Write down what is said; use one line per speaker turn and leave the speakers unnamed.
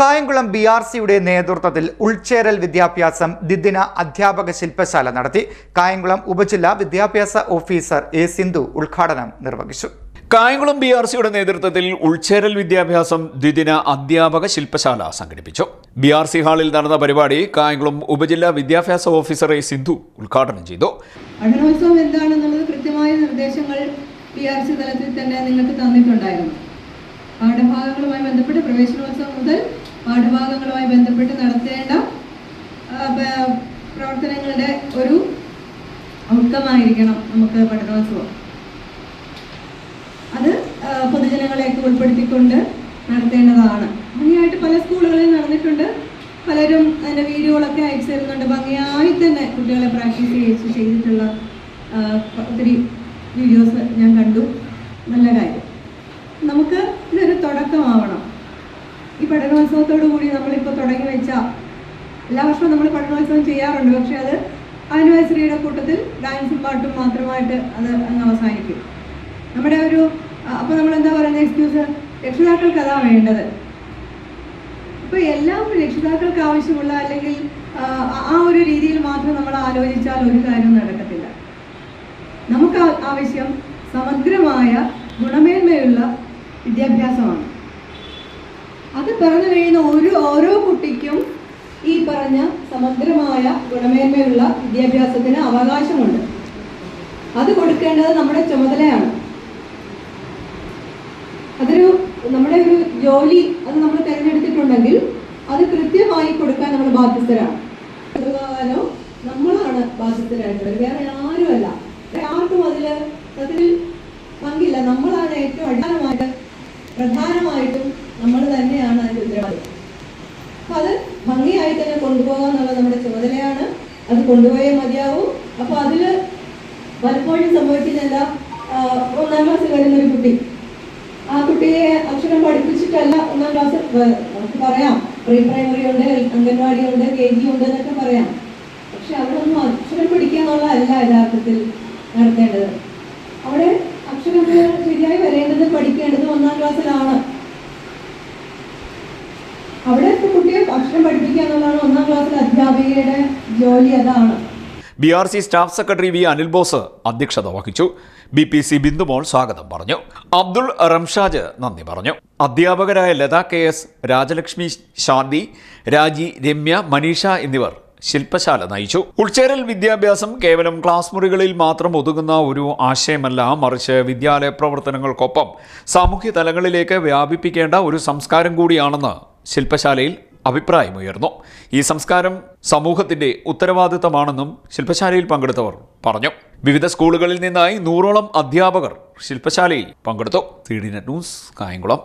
Kayamkulam B R സിയുടെ നേതൃത്വത്തിൽ ഉൾച്ചേരൽ വിദ്യാഭ്യാസം ദ്വിദിന അധ്യാപക ശില്പശാല നടത്തി. കായംകുളം ഉപജില്ലാ വിദ്യാഭ്യാസ ഓഫീസർ എ സിന്ധു ഉദ്ഘാടനം നിർവഹിച്ചു.
കായംകുളം ബി ആർ സിയുടെ നേതൃത്വത്തിൽ ഉൾച്ചേരൽ വിദ്യാഭ്യാസം ദ്വിദിന അധ്യാപക ശില്പശാല സംഘടിപ്പിച്ചു. ബി ആർ സി ഹാളിൽ നടന്ന പരിപാടി കായംകുളം ഉപജില്ലാ വിദ്യാഭ്യാസ ഓഫീസർ എ സിന്ധു ഉദ്ഘാടനം ചെയ്തു.
പഠനോത്സവം എന്താണെന്നുള്ളത് കൃത്യമായ നിർദ്ദേശങ്ങൾ ബി ആർ സി തലത്തിൽ തന്നെ നിങ്ങൾക്ക് തന്നിട്ടുണ്ടായിരുന്നു. പാഠഭാഗങ്ങളുമായി ബന്ധപ്പെട്ട് പ്രവേശനോത്സവം മുതൽ പാഠഭാഗങ്ങളുമായി ബന്ധപ്പെട്ട് നടത്തേണ്ട പ്രവർത്തനങ്ങളുടെ ഒരു ഔട്ട്കമായിരിക്കണം നമുക്ക് പഠനോത്സവം. അത് പൊതുജനങ്ങളെയൊക്കെ ഉൾപ്പെടുത്തിക്കൊണ്ട് നടത്തേണ്ടതാണ്. ഭംഗിയായിട്ട് പല സ്കൂളുകളിൽ നടന്നിട്ടുണ്ട്. പലരും അതിന്റെ വീഡിയോകളൊക്കെ അയച്ചു തരുന്നുണ്ട്. ഭംഗിയായി തന്നെ കുട്ടികളെ പ്രാക്ടീസ് ചെയ്യിച്ച് ചെയ്തിട്ടുള്ള ഒത്തിരി വീഡിയോസ് ഞാൻ കണ്ടു. നല്ല കാര്യം. നമുക്ക് ഇതൊരു തുടക്കമാവണം. ഈ പഠനോത്സവത്തോടു കൂടി നമ്മളിപ്പോൾ തുടങ്ങി വെച്ച എല്ലാ വർഷവും നമ്മൾ പഠനോത്സവം ചെയ്യാറുണ്ട്. പക്ഷെ അത് ആനിവേഴ്സറിയുടെ കൂട്ടത്തിൽ ഡാൻസും പാട്ടും മാത്രമായിട്ട് അത് അങ്ങ് അവസാനിക്കും. നമ്മുടെ ഒരു അപ്പോൾ നമ്മൾ എന്താ പറയുന്നത് എക്സ്ക്യൂസ് രക്ഷിതാക്കൾക്ക് അതാ വേണ്ടത്. ഇപ്പോൾ എല്ലാം രക്ഷിതാക്കൾക്ക് ആവശ്യമുള്ള അല്ലെങ്കിൽ ആ, ഒരു രീതിയിൽ മാത്രം നമ്മൾ ആലോചിച്ചാൽ ഒരു കാര്യവും നടക്കത്തില്ല. നമുക്ക് ആവശ്യം സമഗ്രമായ ഗുണമേന്മയുള്ള വിദ്യാഭ്യാസമാണ്. അത് പറഞ്ഞു കഴിയുന്ന ഒരു ഓരോ കുട്ടിക്കും ഈ പറഞ്ഞ സമഗ്രമായ ഗുണമേന്മയുള്ള വിദ്യാഭ്യാസത്തിന് അവകാശമുണ്ട്. അത് കൊടുക്കേണ്ടത് നമ്മുടെ ചുമതലയാണ്. അതൊരു നമ്മുടെ ഒരു ജോലി അത് നമ്മൾ തിരഞ്ഞെടുത്തിട്ടുണ്ടെങ്കിൽ അത് കൃത്യമായി കൊടുക്കാൻ നമ്മൾ ബാധ്യസ്ഥരാണ്. ചെറുകാലം നമ്മളാണ് ബാധ്യസ്ഥരായിട്ടുള്ളത്. വേറെ ആരുമല്ല. ആർക്കും അതിൽ അതിൽ പങ്കില്ല. നമ്മളാണ് ഏറ്റവും അടിസ്ഥാനമായിട്ട് പ്രധാനമായിട്ടും നമ്മൾ തന്നെയാണ് അതിന്റെ ഉത്തരവാദിത്വം. അപ്പൊ അത് ഭംഗിയായി തന്നെ കൊണ്ടുപോകുക എന്നുള്ളത് നമ്മുടെ ചുമതലയാണ്. അത് കൊണ്ടുപോയേ മതിയാവും. അപ്പൊ അതിൽ പലപ്പോഴും സംഭവിക്കുന്നില്ല ഒന്നാം ക്ലാസ്സിൽ വരുന്ന ഒരു കുട്ടി. ആ കുട്ടിയെ അക്ഷരം പഠിപ്പിച്ചിട്ടല്ല ഒന്നാം ക്ലാസ് നമുക്ക് പറയാം. പ്രീ പ്രൈമറി ഉണ്ട് അംഗൻവാടി ഉണ്ട് കെ ജി ഉണ്ട് എന്നൊക്കെ പറയാം. പക്ഷെ അവിടെ ഒന്നും അക്ഷരം പിടിക്കുക എന്നുള്ളതല്ല യഥാർത്ഥത്തിൽ നടത്തേണ്ടത്. അവിടെ ശരിയായി പഠിക്കേണ്ടത് ഒന്നാം ക്ലാസ്സിലാണ്. അവിടെ കുട്ടിയെ അക്ഷരം പഠിപ്പിക്കുക എന്നുള്ളതാണ് ഒന്നാം ക്ലാസ്സിലെ അധ്യാപികയുടെ ജോലി അതാണ്.
B R C staff secretary V Anil Bose അധ്യക്ഷത വഹിച്ചു. ബി പി സി ബിന്ദുമോൾ സ്വാഗതം പറഞ്ഞു. അബ്ദുൾ റംഷാജ് നന്ദി പറഞ്ഞു. അധ്യാപകരായ ലത കെ എസ് രാജലക്ഷ്മി ശാന്തി രാജി രമ്യ മനീഷ എന്നിവർ ശില്പശാല നയിച്ചു. ഉൾച്ചേരൽ വിദ്യാഭ്യാസം കേവലം ക്ലാസ് മുറികളിൽ മാത്രം ഒതുങ്ങുന്ന ഒരു ആശയമല്ല മറിച്ച് വിദ്യാലയ പ്രവർത്തനങ്ങൾക്കൊപ്പം സാമൂഹ്യ തലങ്ങളിലേക്ക് വ്യാപിപ്പിക്കേണ്ട ഒരു സംസ്കാരം കൂടിയാണെന്ന് ശില്പശാലയിൽ അഭിപ്രായമുയർന്നു. ഈ സംസ്കാരം സമൂഹത്തിന്റെ ഉത്തരവാദിത്തമാണെന്നും ശില്പശാലയിൽ പങ്കെടുത്തവർ പറഞ്ഞു. വിവിധ സ്കൂളുകളിൽ നിന്നായി നൂറോളം അധ്യാപകർ ശില്പശാലയിൽ പങ്കെടുത്തു. C D net news Kayamkulam.